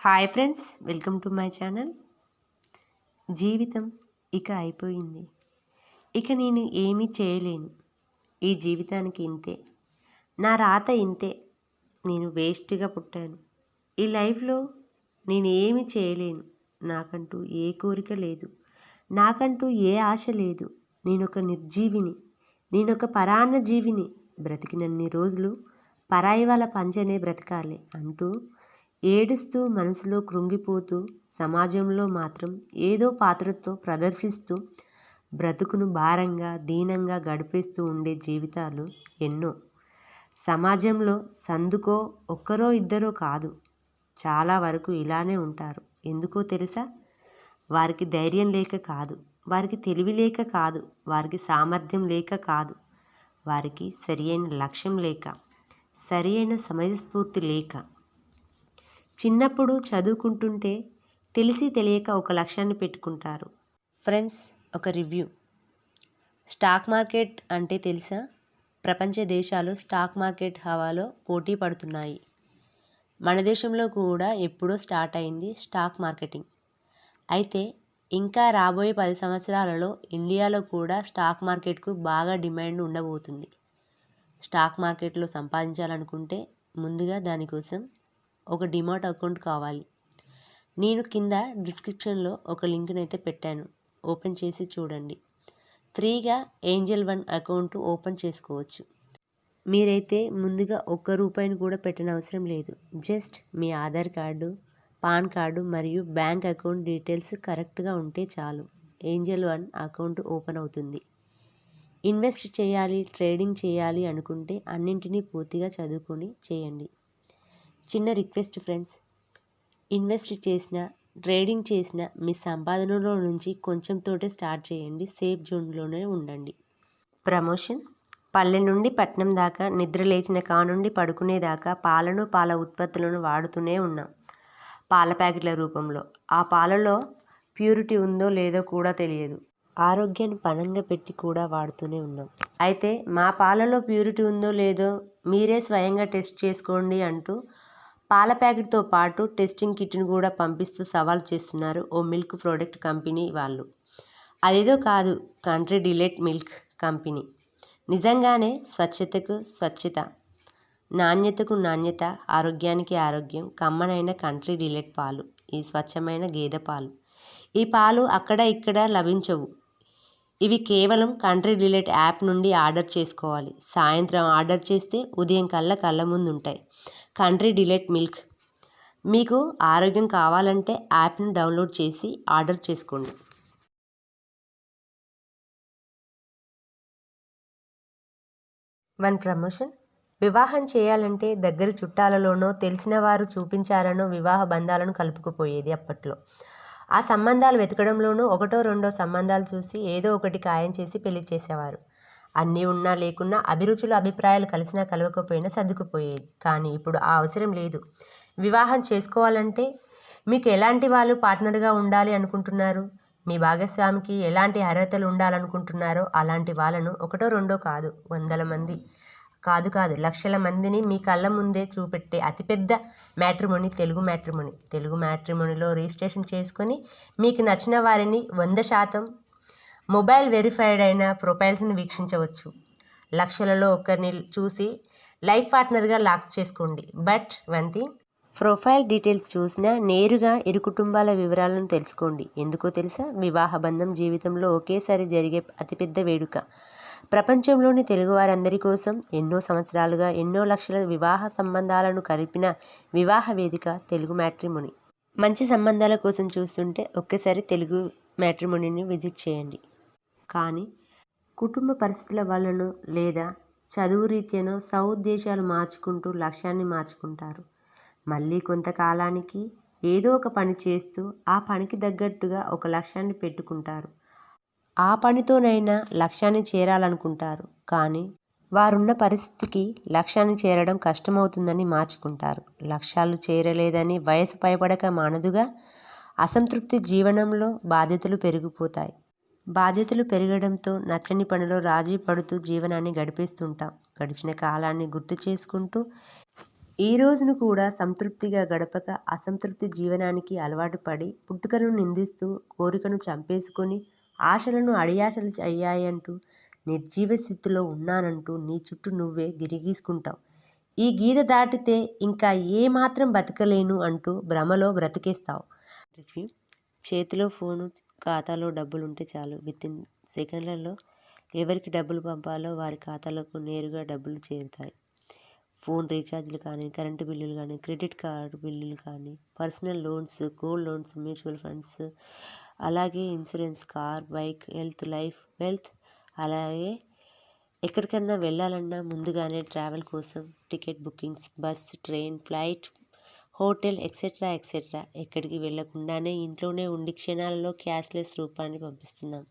Hi friends welcome to my channel. జీవితం ఇక అయిపోయింది. ఇక నేను ఏమీ చేయలేను. ఈ జీవితానికి ఇంతే. నా రాత ఇంతే. నేను వేస్ట్గా పుట్టాను. ఈ లైఫ్లో నేను ఏమి చేయలేను. నాకంటూ ఏ కోరిక లేదు. నాకంటూ ఏ ఆశ లేదు. నేను ఒక నిర్జీవిని. నేను ఒక పరాన్న జీవిని బ్రతికినన్ని రోజులు పరాయి వాళ్ళ పంచనే బ్రతకాలి అంటూ ఏడుస్తూ మనసులో కృంగిపోతూ సమాజంలో మాత్రం ఏదో పాత్రతో ప్రదర్శిస్తూ బ్రతుకును భారంగా దీనంగా గడిపేస్తూ ఉండే జీవితాలు ఎన్నో. సమాజంలో సందుకో ఒక్కరో ఇద్దరో కాదు. చాలా వరకు ఇలానే ఉంటారు. ఎందుకో తెలుసా? వారికి ధైర్యం లేక కాదు. వారికి తెలివి లేక కాదు. వారికి సామర్థ్యం లేక కాదు. వారికి సరి అయిన లక్ష్యం లేక సరి అయిన సమయస్ఫూర్తి లేక. చిన్నప్పుడు చదువుకుంటుంటే తెలిసి తెలియక ఒక లక్ష్యాన్ని పెట్టుకుంటారు. ఫ్రెండ్స్ ఒక రివ్యూ. స్టాక్ మార్కెట్ అంటే తెలుసా? ప్రపంచ దేశాలు స్టాక్ మార్కెట్ హవాలో పోటీ పడుతున్నాయి. మన దేశంలో కూడా ఎప్పుడో స్టార్ట్ అయింది స్టాక్ మార్కెటింగ్. అయితే ఇంకా రాబోయే పది సంవత్సరాలలో ఇండియాలో కూడా స్టాక్ మార్కెట్కు బాగా డిమాండ్ ఉండబోతుంది. స్టాక్ మార్కెట్లో సంపాదించాలనుకుంటే ముందుగా దానికోసం ఒక డిమాట్ అకౌంట్ కావాలి. నేను కింద డిస్క్రిప్షన్లో ఒక లింక్ని అయితే పెట్టాను. ఓపెన్ చేసి చూడండి. ఫ్రీగా ఏంజల్ వన్ అకౌంట్ ఓపెన్ చేసుకోవచ్చు. మీరైతే ముందుగా ఒక్క రూపాయిని కూడా పెట్టిన అవసరం లేదు. జస్ట్ మీ ఆధార్ కార్డు పాన్ కార్డు మరియు బ్యాంక్ అకౌంట్ డీటెయిల్స్ కరెక్ట్గా ఉంటే చాలు. ఏంజల్ వన్ అకౌంట్ ఓపెన్ అవుతుంది. ఇన్వెస్ట్ చేయాలి ట్రేడింగ్ చేయాలి అనుకుంటే అన్నింటినీ పూర్తిగా చదువుకొని చేయండి. చిన్న రిక్వెస్ట్ ఫ్రెండ్స్. ఇన్వెస్ట్ చేసిన ట్రేడింగ్ చేసిన మీ సంపాదనలో నుంచి కొంచెం తోటే స్టార్ట్ చేయండి. సేఫ్ జోన్లోనే ఉండండి. ప్రమోషన్. పల్లె నుండి పట్నం దాకా నిద్ర లేచిన కా నుండి పడుకునేదాకా పాలను పాల ఉత్పత్తులను వాడుతూనే ఉన్నాం. పాల ప్యాకెట్ల రూపంలో. ఆ పాలలో ప్యూరిటీ ఉందో లేదో కూడా తెలియదు. ఆరోగ్యాన్ని పణంగా పెట్టి కూడా వాడుతూనే ఉన్నాం. అయితే మా పాలలో ప్యూరిటీ ఉందో లేదో మీరే స్వయంగా టెస్ట్ చేసుకోండి అంటూ పాల ప్యాకెట్తో పాటు టెస్టింగ్ కిట్ను కూడా పంపిస్తూ సవాల్ చేస్తున్నారు ఓ మిల్క్ ప్రోడక్ట్ కంపెనీ వాళ్ళు. అదేదో కాదు కంట్రీ డిలైట్ మిల్క్ కంపెనీ. నిజంగానే స్వచ్ఛతకు స్వచ్ఛత నాణ్యతకు నాణ్యత ఆరోగ్యానికి ఆరోగ్యం కమ్మనైన కంట్రీ డిలైట్ పాలు ఈ స్వచ్ఛమైన గేదె పాలు. ఈ పాలు అక్కడ ఇక్కడ లభించవు. ఇవి కేవలం కంట్రీ డిలైట్ యాప్ నుండి ఆర్డర్ చేసుకోవాలి. సాయంత్రం ఆర్డర్ చేస్తే ఉదయం కల్లా కళ్ళ ముందు ఉంటాయి. Country Delight milk. మీకు ఆరోగ్యం కావాలంటే యాప్ను డౌన్లోడ్ చేసి ఆర్డర్ చేసుకోండి. One promotion. వివాహం చేయాలంటే దగ్గర చుట్టాలలోనో తెలిసిన వారు చూపించారనో వివాహ బంధాలను కలుపుకుపోయేది అప్పట్లో. ఆ సంబంధాలు వెతకడంలోనూ ఒకటో రెండో సంబంధాలు చూసి ఏదో ఒకటి ఖాయం చేసి పెళ్ళి చేసేవారు. అన్నీ ఉన్నా లేకున్నా అభిరుచులు అభిప్రాయాలు కలిసినా కలవకపోయినా సర్దుకుపోయేది. కానీ ఇప్పుడు ఆ అవసరం లేదు. వివాహం చేసుకోవాలంటే మీకు ఎలాంటి వాళ్ళు పార్ట్నర్గా ఉండాలి అనుకుంటున్నారు? మీ భాగస్వామికి ఎలాంటి అర్హతలు ఉండాలనుకుంటున్నారో అలాంటి వాళ్ళను ఒకటో రెండో కాదు వందల మంది కాదు కాదు. లక్షల మందిని మీ కళ్ళ ముందే చూపెట్టే అతిపెద్ద మ్యాట్రిమోని తెలుగు మ్యాట్రిమోని. తెలుగు మ్యాట్రిమోనిలో రిజిస్ట్రేషన్ చేసుకొని మీకు నచ్చిన వారిని వంద శాతం మొబైల్ వెరిఫైడ్ అయిన ప్రొఫైల్స్ని వీక్షించవచ్చు. లక్షలలో ఒకరిని చూసి లైఫ్ పార్ట్నర్గా లాక్ చేసుకోండి. బట్ వంతి ప్రొఫైల్ డీటెయిల్స్ చూసినా నేరుగా ఇరు కుటుంబాల వివరాలను తెలుసుకోండి. ఎందుకో తెలుసా? వివాహ బంధం జీవితంలో ఒకేసారి జరిగే అతిపెద్ద వేడుక. ప్రపంచంలోని తెలుగువారందరి కోసం ఎన్నో సంవత్సరాలుగా ఎన్నో లక్షల వివాహ సంబంధాలను కలిపిన వివాహ వేదిక తెలుగు మ్యాట్రిమోని. మంచి సంబంధాల కోసం చూస్తుంటే ఒక్కసారి తెలుగు మ్యాట్రిమోనీని విజిట్ చేయండి. కానీ కుటుంబ పరిస్థితుల వల్లనో లేదా చదువు రీత్యానో సౌద్దేశాలు మార్చుకుంటూ లక్ష్యాన్ని మార్చుకుంటారు. మళ్ళీ కొంతకాలానికి ఏదో ఒక పని చేస్తూ ఆ పనికి తగ్గట్టుగా ఒక లక్ష్యాన్ని పెట్టుకుంటారు. ఆ పనితోనైనా లక్ష్యాన్ని చేరాలనుకుంటారు. కానీ వారున్న పరిస్థితికి లక్ష్యాన్ని చేరడం కష్టమవుతుందని మార్చుకుంటారు. లక్ష్యాలు చేరలేదని వయసు పైపడక మానదుగా అసంతృప్తి జీవనంలో బాధ్యతలు పెరిగిపోతాయి. బాధ్యతలు పెరగడంతో నచ్చని పనిలో రాజీ పడుతూ జీవనాన్ని గడిపేస్తుంటాం. గడిచిన కాలాన్ని గుర్తు చేసుకుంటూ ఈ రోజును కూడా సంతృప్తిగా గడపక అసంతృప్తి జీవనానికి అలవాటు పడి పుట్టుకను నిందిస్తూ కోరికను చంపేసుకొని ఆశలను అడియాశలు అయ్యాయంటూ నిర్జీవ స్థితిలో ఉన్నానంటూ నీ చుట్టూ నువ్వే గిరిగీసుకుంటావు. ఈ గీత దాటితే ఇంకా ఏ మాత్రం బతకలేను అంటూ భ్రమలో బ్రతికేస్తావు. చేతిలో ఫోను ఖాతాలో డబ్బులు ఉంటే చాలు. విత్ ఇన్ సెకండ్లలో ఎవరికి డబ్బులు పంపాలో వారి ఖాతాలకు నేరుగా డబ్బులు చేరుతాయి. ఫోన్ రీఛార్జ్లు కానీ కరెంటు బిల్లులు కానీ క్రెడిట్ కార్డు బిల్లులు కానీ personal loans gold loans mutual funds అలాగే insurance car bike health life wealth అలాగే ఎక్కడికన్నా వెళ్ళాలన్నా ముందుగానే ట్రావెల్ కోసం ticket bookings bus train flight hotel etcetera etcetera ఎక్కడికి వెళ్ళకుండానే ఇంట్లోనే ఉండి క్షణాలలో క్యాష్లెస్ రూపాన్ని పంపిస్తున్నాం.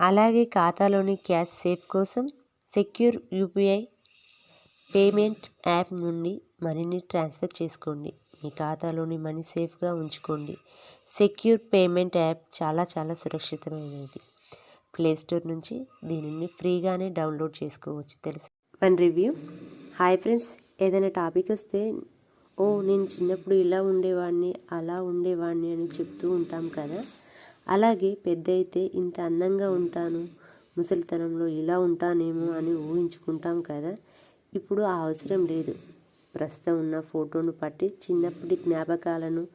అలాగే ఖాతాలోని క్యాష్ సేఫ్ కోసం సెక్యూర్ యూపీఐ పేమెంట్ యాప్ నుండి మనీని ట్రాన్స్ఫర్ చేసుకోండి. మీ ఖాతాలోని మనీ సేఫ్గా ఉంచుకోండి. సెక్యూర్ పేమెంట్ యాప్ చాలా చాలా సురక్షితమైనది. ప్లేస్టోర్ నుంచి దీనిని ఫ్రీగానే డౌన్లోడ్ చేసుకోవచ్చు. తెలుసు? One review. హాయ్ ఫ్రెండ్స్ ఏదైనా టాపిక్ వస్తే ఓ నేను చిన్నప్పుడు ఇలా ఉండేవాడిని అలా ఉండేవాడిని అని చెప్తూ ఉంటాం కదా. అలాగే పెద్ద అయితే ఇంత అందంగా ఉంటాను ముసలితనంలో ఇలా ఉంటానేమో అని ఊహించుకుంటాం కదా. ఇప్పుడు ఆ అవసరం లేదు. ప్రస్తుతం ఉన్న ఫోటోను పట్టి చిన్నప్పటి జ్ఞాపకాలను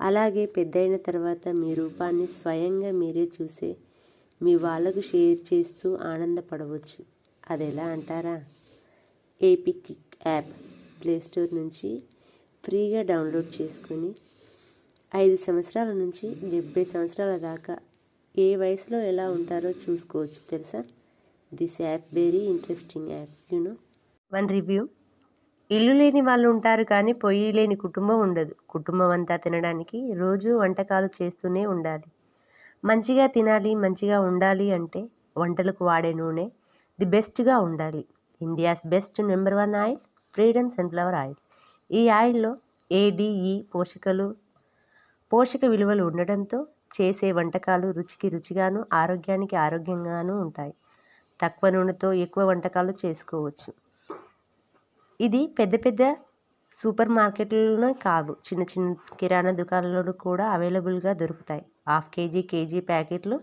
అలాగే పెద్దయిన తర్వాత మీ రూపాన్ని స్వయంగా మీరే చూసే మీ వాళ్ళకు షేర్ చేస్తూ ఆనందపడవచ్చు. అది ఎలా అంటారా? ఏపిక్ యాప్ ప్లేస్టోర్ నుంచి ఫ్రీగా డౌన్లోడ్ చేసుకుని ఐదు సంవత్సరాల నుంచి డెబ్బై సంవత్సరాల దాకా ఏ వయసులో ఎలా ఉంటారో చూసుకోవచ్చు తెలుసా? This app very interesting app you know one review. ఇల్లు లేని వాళ్ళు ఉంటారు కానీ పొయ్యి లేని కుటుంబం ఉండదు. కుటుంబం అంతా తినడానికి రోజు వంటకాలు చేస్తూనే ఉండాలి. మంచిగా తినాలి మంచిగా ఉండాలి అంటే వంటలకు వాడే నూనె ది బెస్ట్గా ఉండాలి. India's best number one oil Freedom sunflower oil. ఈ ఆయిల్లో ఏడిఈ పోషకలు పోషక విలువలు ఉండడంతో చేసే వంటకాలు రుచికి రుచిగాను ఆరోగ్యానికి ఆరోగ్యంగాను ఉంటాయి. తక్కువ నూనెతో ఎక్కువ వంటకాలు చేసుకోవచ్చు. ఇది పెద్ద పెద్ద సూపర్ మార్కెట్లలోనే కాదు. చిన్న చిన్న కిరాణా దుకాణాలలో కూడా అవైలబుల్గా దొరుకుతాయి. హాఫ్ కేజీ కేజీ ప్యాకెట్లు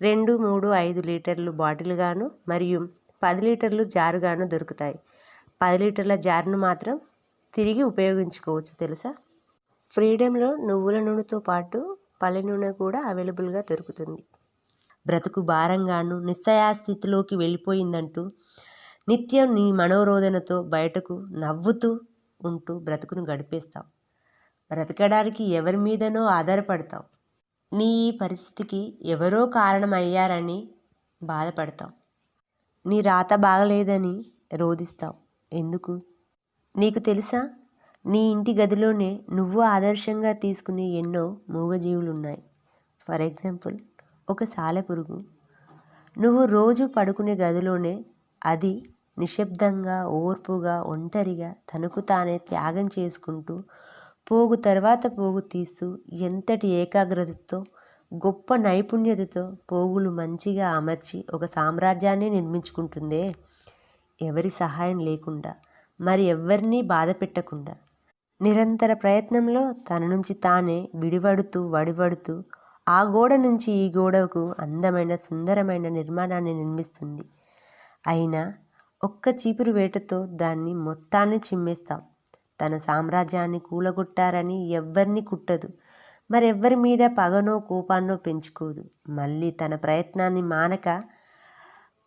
రెండు మూడు ఐదు లీటర్లు బాటిల్గాను మరియు పది లీటర్లు జారుగాను దొరుకుతాయి. పది లీటర్ల జారును మాత్రం తిరిగి ఉపయోగించుకోవచ్చు తెలుసా? ఫ్రీడంలో నువ్వుల నూనెతో పాటు పల్లె నూనె కూడా అవైలబుల్గా దొరుకుతుంది. బ్రతుకు భారంగాను నిస్సయాస్థితిలోకి వెళ్ళిపోయిందంటూ నిత్యం నీ మనోరోధనతో బయటకు నవ్వుతూ ఉంటూ బ్రతుకును గడిపేస్తావు. బ్రతకడానికి ఎవరి మీదనో ఆధారపడతావు. నీ ఈ పరిస్థితికి ఎవరో కారణమయ్యారని బాధపడతావు. నీ రాత బాగలేదని రోధిస్తావు. ఎందుకు? నీకు తెలుసా? నీ ఇంటి గదిలోనే నువ్వు ఆదర్శంగా తీసుకునే ఎన్నో మూగజీవులు ఉన్నాయి ఫర్ ఎగ్జాంపుల్ ఒక సాలెపురుగు. నువ్వు రోజు పడుకునే గదిలోనే అది నిశ్శబ్దంగా ఓర్పుగా ఒంటరిగా తనకు తానే త్యాగం చేసుకుంటూ పోగు తర్వాత పోగు తీస్తూ ఎంతటి ఏకాగ్రతతో గొప్ప నైపుణ్యతతో పోగులు మంచిగా అమర్చి ఒక సామ్రాజ్యాన్ని నిర్మించుకుంటుందే? ఎవరి సహాయం లేకుండా మరి ఎవరినీ బాధ పెట్టకుండా. నిరంతర ప్రయత్నంలో తన నుంచి తానే విడివడుతూ వడివడుతూ ఆ గోడ నుంచి ఈ గోడకు అందమైన సుందరమైన నిర్మాణాన్ని నిర్మిస్తుంది. అయినా ఒక్క చీపురు వేటతో దాన్ని మొత్తాన్ని చిమ్మేస్తాం. తన సామ్రాజ్యాన్ని కూలగొట్టారని ఎవ్వరిని కుట్టదు. మరెవ్వరి మీద పగనో కోపాన్నో పెంచుకోదు. మళ్ళీ తన ప్రయత్నాన్ని మానక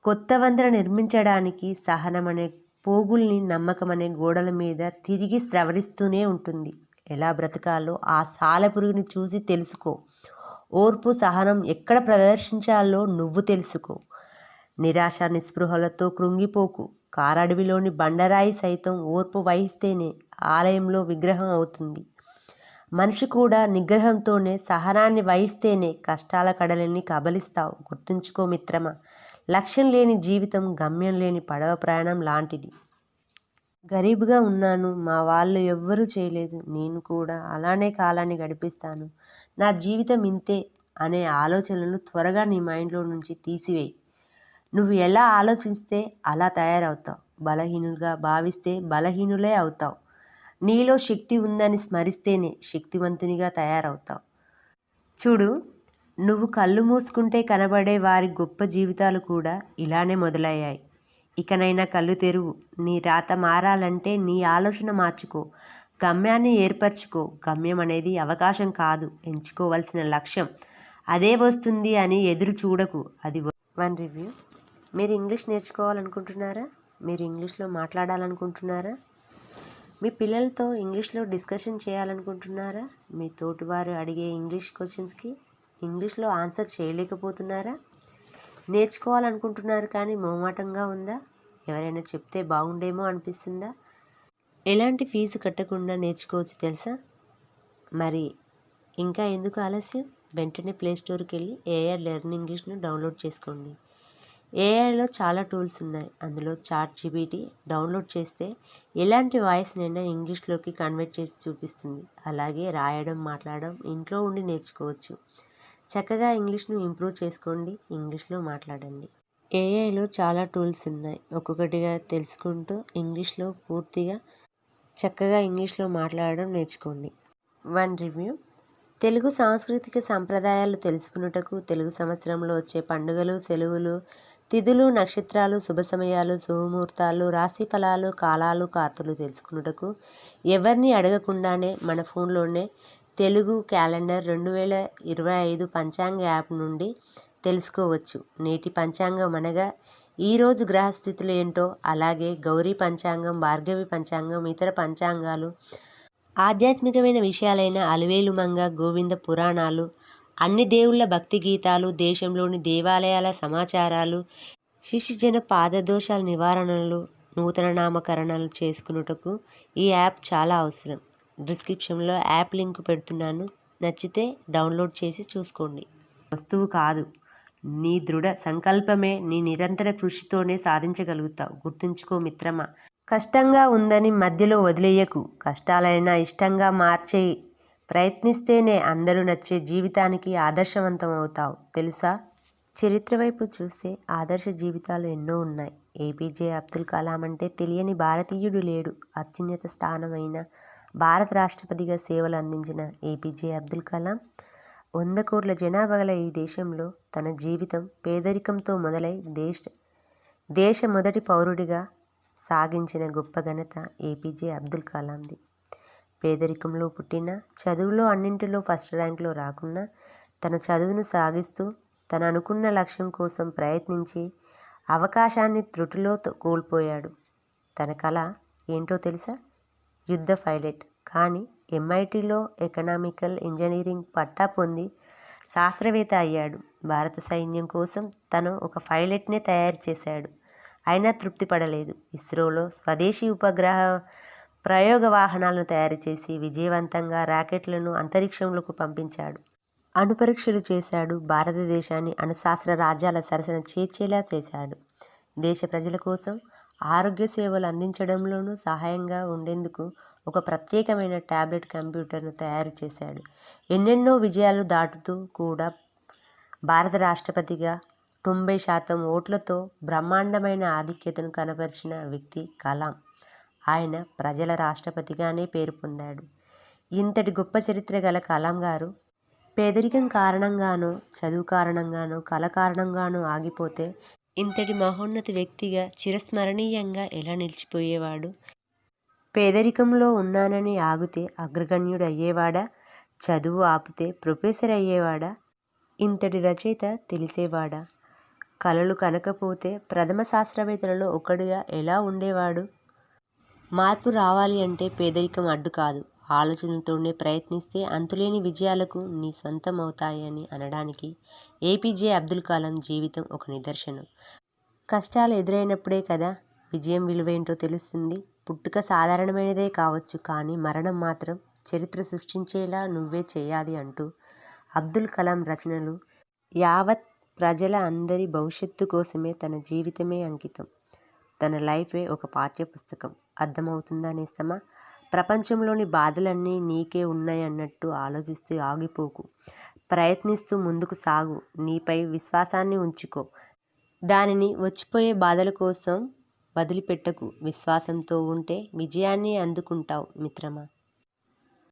కొత్త వందన నిర్మించడానికి సహనమనే పోగుల్ని నమ్మకం అనే గోడల మీద తిరిగి స్రవరిస్తూనే ఉంటుంది. ఎలా బ్రతకాలో ఆ సాలెపురుగుని చూసి తెలుసుకో. ఓర్పు సహనం ఎక్కడ ప్రదర్శించాలో నువ్వు తెలుసుకో. నిరాశ నిస్పృహలతో కృంగిపోకు. కారడవిలోని బండరాయి సైతం ఓర్పు వహిస్తేనే ఆలయంలో విగ్రహం అవుతుంది. మనిషి కూడా నిగ్రహంతోనే సహనాన్ని వహిస్తేనే కష్టాల కడలిని కబలిస్తావు. గుర్తుంచుకో మిత్రమా లక్ష్యం లేని జీవితం గమ్యం లేని పడవ ప్రయాణం లాంటిది. గరీబ్గా ఉన్నాను మా వాళ్ళు ఎవ్వరూ చేయలేదు. నేను కూడా అలానే కాలాన్ని గడిపిస్తాను. నా జీవితం ఇంతే అనే ఆలోచనలు త్వరగా నీ మైండ్లో నుంచి తీసివేయి. నువ్వు ఎలా ఆలోచిస్తే అలా తయారవుతావు. బలహీనులుగా భావిస్తే బలహీనులే అవుతావు. నీలో శక్తి ఉందని స్మరిస్తేనే శక్తివంతునిగా తయారవుతావు. చూడు నువ్వు కళ్ళు మూసుకుంటే కనబడే వారి గొప్ప జీవితాలు కూడా ఇలానే మొదలయ్యాయి. ఇకనైనా కళ్ళు తెరువు. నీ రాత మారాలంటే నీ ఆలోచన మార్చుకో. గమ్యాన్ని ఏర్పరచుకో. గమ్యం అనేది అవకాశం కాదు. ఎంచుకోవాల్సిన లక్ష్యం. అదే వస్తుంది అని ఎదురు చూడకు. అది వన్ రివ్యూ. మీరు ఇంగ్లీష్ నేర్చుకోవాలనుకుంటున్నారా? మీరు ఇంగ్లీష్లో మాట్లాడాలనుకుంటున్నారా? మీ పిల్లలతో ఇంగ్లీష్లో డిస్కషన్ చేయాలనుకుంటున్నారా? మీ తోటివారు అడిగే ఇంగ్లీష్ క్వశ్చన్స్కి ఇంగ్లీష్లో ఆన్సర్ చేయలేకపోతున్నారా? నేర్చుకోవాలనుకుంటున్నారు కానీ మోమాటంగా ఉందా? ఎవరైనా చెప్తే బాగుండేమో అనిపిస్తుందా? ఎలాంటి ఫీజు కట్టకుండా నేర్చుకోవచ్చు తెలుసా? మరి ఇంకా ఎందుకు ఆలస్యం? వెంటనే ప్లే స్టోర్కి వెళ్ళి ఏఆర్ లెర్న్ ఇంగ్లీష్ను డౌన్లోడ్ చేసుకోండి. ఏఐలో చాలా టూల్స్ ఉన్నాయి. అందులో చాట్ జీబీటీ డౌన్లోడ్ చేస్తే ఎలాంటి వాయిస్నైనా ఇంగ్లీష్లోకి కన్వర్ట్ చేసి చూపిస్తుంది. అలాగే రాయడం మాట్లాడడం ఇంట్లో ఉండి నేర్చుకోవచ్చు. చక్కగా ఇంగ్లీష్ను ఇంప్రూవ్ చేసుకోండి. ఇంగ్లీష్లో మాట్లాడండి. ఏఐలో చాలా టూల్స్ ఉన్నాయి. ఒక్కొక్కటిగా తెలుసుకుంటూ ఇంగ్లీష్లో పూర్తిగా చక్కగా ఇంగ్లీష్లో మాట్లాడడం నేర్చుకోండి. One review. తెలుగు సాంస్కృతిక సంప్రదాయాలు తెలుసుకున్నటకు తెలుగు సంవత్సరంలో వచ్చే పండుగలు సెలవులు తిథులు నక్షత్రాలు శుభ సమయాలు శుభముహూర్తాలు రాశి ఫలాలు కాలాలు కార్తలు తెలుసుకున్నటకు ఎవరిని అడగకుండానే మన ఫోన్లోనే తెలుగు క్యాలెండర్ రెండు వేల ఇరవై ఐదు పంచాంగ యాప్ నుండి తెలుసుకోవచ్చు. నేటి పంచాంగం అనగా ఈరోజు గ్రహస్థితులు ఏంటో అలాగే గౌరీ పంచాంగం భార్గవి పంచాంగం ఇతర పంచాంగాలు ఆధ్యాత్మికమైన విషయాలైన అలవేలు మంగ గోవింద పురాణాలు అన్ని దేవుళ్ళ భక్తి గీతాలు దేశంలోని దేవాలయాల సమాచారాలు శిశుజన పాదదోషాల నివారణలు నూతన నామకరణలు చేసుకున్నటకు ఈ యాప్ చాలా అవసరం. డిస్క్రిప్షన్లో యాప్ లింక్ పెడుతున్నాను. నచ్చితే డౌన్లోడ్ చేసి చూసుకోండి. వస్తువు కాదు. నీ దృఢ సంకల్పమే నీ నిరంతర కృషితోనే సాధించగలుగుతావు. గుర్తుంచుకో మిత్రమా. కష్టంగా ఉందని మధ్యలో వదిలేయకు. కష్టాలైనా ఇష్టంగా మార్చేయి. ప్రయత్నిస్తేనే అందరూ నచ్చే జీవితానికి ఆదర్శవంతం అవుతావు తెలుసా? చరిత్ర వైపు చూస్తే ఆదర్శ జీవితాలు ఎన్నో ఉన్నాయి. ఏపీజే అబ్దుల్ కలాం అంటే తెలియని భారతీయుడు లేడు. అత్యున్నత స్థానమైన భారత రాష్ట్రపతిగా సేవలు అందించిన ఏపీజే అబ్దుల్ కలాం వంద కోట్ల జనాభా గల ఈ దేశంలో తన జీవితం పేదరికంతో మొదలై దేశ దేశ మొదటి పౌరుడిగా సాగించిన గొప్ప ఘనత ఏపీజే అబ్దుల్ కలాంది. పేదరికంలో పుట్టిన చదువులో అన్నింటిలో ఫస్ట్ ర్యాంక్లో రాకున్నా తన చదువును సాగిస్తూ తను అనుకున్న లక్ష్యం కోసం ప్రయత్నించి అవకాశాన్ని త్రుటిలో కోల్పోయాడు. తన కళ ఏంటో తెలుసా? యుద్ధ పైలట్. కానీ ఎంఐటిలో ఎకనామికల్ ఇంజనీరింగ్ పట్టా పొంది శాస్త్రవేత్త అయ్యాడు. భారత సైన్యం కోసం తను ఒక పైలట్నే తయారు చేశాడు. అయినా తృప్తి పడలేదు. ఇస్రోలో స్వదేశీ ఉపగ్రహ ప్రయోగ వాహనాలను తయారు చేసి విజయవంతంగా రాకెట్లను అంతరిక్షంలోకి పంపించాడు. అణుపరీక్షలు చేశాడు. భారతదేశాన్ని అణుశాస్త్ర రాజ్యాల సరసన చేర్చేలా చేశాడు. దేశ ప్రజల కోసం ఆరోగ్య సేవలు అందించడంలోనూ సహాయంగా ఉండేందుకు ఒక ప్రత్యేకమైన ట్యాబ్లెట్ కంప్యూటర్ను తయారు చేశాడు. ఎన్నెన్నో విజయాలు దాటుతూ కూడా భారత రాష్ట్రపతిగా తొంభై శాతం ఓట్లతో బ్రహ్మాండమైన ఆధిక్యతను కనపరిచిన వ్యక్తి కలాం. ఆయన ప్రజల రాష్ట్రపతిగానే పేరు పొందాడు. ఇంతటి గొప్ప చరిత్ర గల కలాం గారు పేదరికం కారణంగానో చదువు కారణంగానో కళ కారణంగానో ఆగిపోతే ఇంతటి మహోన్నత వ్యక్తిగా చిరస్మరణీయంగా ఎలా నిలిచిపోయేవాడు? పేదరికంలో ఉన్నానని ఆగితే అగ్రగణ్యుడు అయ్యేవాడా చదువు ఆపితే ప్రొఫెసర్ అయ్యేవాడా? ఇంతటి రచయిత తెలిసేవాడా? కళలు కనకపోతే ప్రథమ శాస్త్రవేత్తలలో ఒకడుగా ఎలా ఉండేవాడు? మార్పు రావాలి అంటే పేదరికం అడ్డు కాదు. ఆలోచనతోనే ప్రయత్నిస్తే అంతులేని విజయాలకు నీ సొంతం అవుతాయని అనడానికి ఏపీజే అబ్దుల్ కలాం జీవితం ఒక నిదర్శనం. కష్టాలు ఎదురైనప్పుడే కదా విజయం విలువేంటో తెలుస్తుంది. పుట్టుక సాధారణమైనదే కావచ్చు కానీ మరణం మాత్రం చరిత్ర సృష్టించేలా నువ్వే చేయాలి అంటూ అబ్దుల్ కలాం రచనలు యావత్ ప్రజల అందరి భవిష్యత్తు కోసమే తన జీవితమే అంకితం. తన లైఫే ఒక పాఠ్య పుస్తకం అర్థమవుతుందా నేస్తమా ప్రపంచంలోని బాధలన్నీ నీకే ఉన్నాయన్నట్టు ఆలోచిస్తూ ఆగిపోకు. ప్రయత్నిస్తూ ముందుకు సాగు. నీపై విశ్వాసాన్ని ఉంచుకో. దానిని వచ్చిపోయే బాధల కోసం వదిలిపెట్టకు. విశ్వాసంతో ఉంటే విజయాన్ని అందుకుంటావు మిత్రమా?